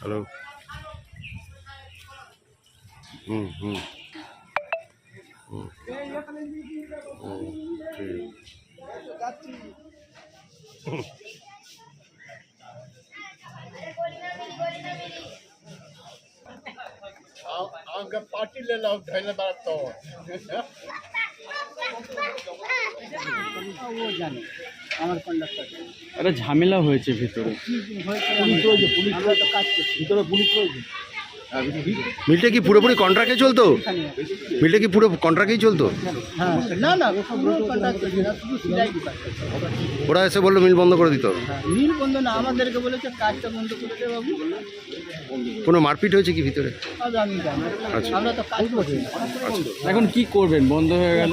Hello. हम्म party ले लो धन्यवाद तो वो जाने। আমার কন্ডাক্টর একটা ঝামেলা হয়েছে ভিতরে। পুলিশ রয়েছে পুলিশ করছি। ভিতরে পুলিশ রয়েছে? মিলটা কি পুরোপুরি কন্ট্রাক্টে চলতো? মিলটা কি পুরো কন্ট্রাক্টেই চলতো? হ্যাঁ না না পুরো কন্ট্রাক্ট করছি না শুধু সিলাই ডিপার্টমেন্ট ওরা এসে বলল মিল বন্ধ করে দিত। নীল বন্ধ না আমাদেরকে বলেছে কাজটা বন্ধ করে দে বাবু। কোনো মারপিট হয়েছে কি ভিতরে? আচ্ছা। আমরা তো কাজ করছি এখন কি করবেন? বন্ধ হয়ে গেল?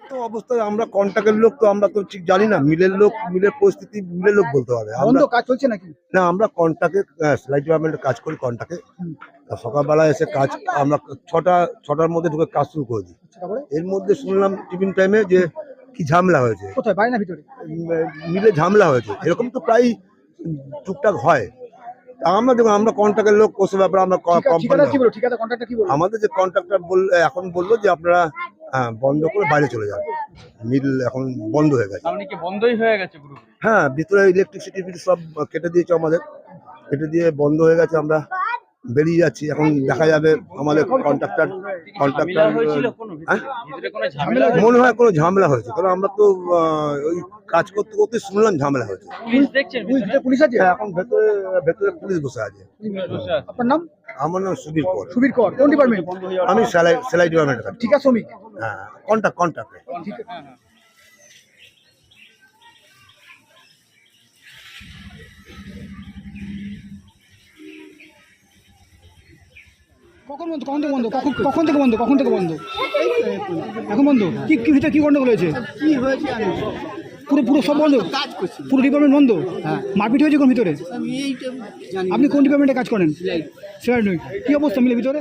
তো অবস্থায় আমরা কন্ট্রাক্টের লোক তো আমরা তো ঠিক জানি না। মিলের লোক মিলের পরিস্থিতি মিলের লোক বলতে হবে। আমরা বন্ধ কাজ চলছে নাকি? না আমরা কন্ট্রাক্টে সেলাই ডিপার্টমেন্টে কাজ করি কন্ট্রাক্টে সকালবেলা এসে কাজ আমরা ছটা ছটার মধ্যে ঢুকে কাজ শুরু করে দিই। এর মধ্যে শুনলাম টিফিন টাইমে যে কি ঝামেলা হয়েছে। কোথায়? বাইরে না ভিতরে? মিলে ঝামেলা হয়েছে। এরকম তো প্রায় টুকটাক হয়। তা আমরা দেখুন আমরা কন্ট্রাক্টের লোক ওসব ব্যাপারে আমরা আমাদের যে কন্ট্রাক্টর বল এখন বলল যে আপনারা হ্যাঁ, বন্ধ করে বাইরে চলে যাবে। মিল এখন বন্ধ হয়ে গেছে। বন্ধই হয়ে গেছে হ্যাঁ ভিতরে ইলেকট্রিসিটি সব কেটে দিয়েছে আমাদের। কেটে দিয়ে বন্ধ হয়ে গেছে আমরা। বেরিয়ে যাচ্ছি। এখন দেখা যাবে আমাদের কন্ট্রাক্টর কন্ট্রাক্টর ঝামেলা মনে হয় কোনো ঝামেলা হয়েছে। কারণ আমরা তো আহ, ওই কাজ করতে করতে শুনলাম ঝামেলা হয়েছে। পুলিশ আছে? হ্যাঁ, এখন ভেতরে ভেতরে পুলিশ বসে আছে। আপনার নাম? আমার নাম সুবীর কর। সুবীর কর। কোন ডিপার্টমেন্ট আমি সেলাই সেলাই ডিপার্টমেন্টে। ঠিকা শ্রমিক? হ্যাঁ কন্ট্রাক্ট কন্ট্রাক্টে কখন বন্ধ? কখন থেকে বন্ধ? কখন কখন থেকে বন্ধ? কখন থেকে বন্ধ? এখন বন্ধ? কি কি ভিতরে কি গন্ডগোল হয়েছে? কি হয়েছে পুরো পুরো সব বন্ধ? কাজ করছি পুরো ডিপার্টমেন্ট বন্ধ? হ্যাঁ। মারপিট হয়েছে কোন ভিতরে? আপনি কোন ডিপার্টমেন্টে কাজ করেন? সেলাই কি অবস্থা মিলে ভিতরে?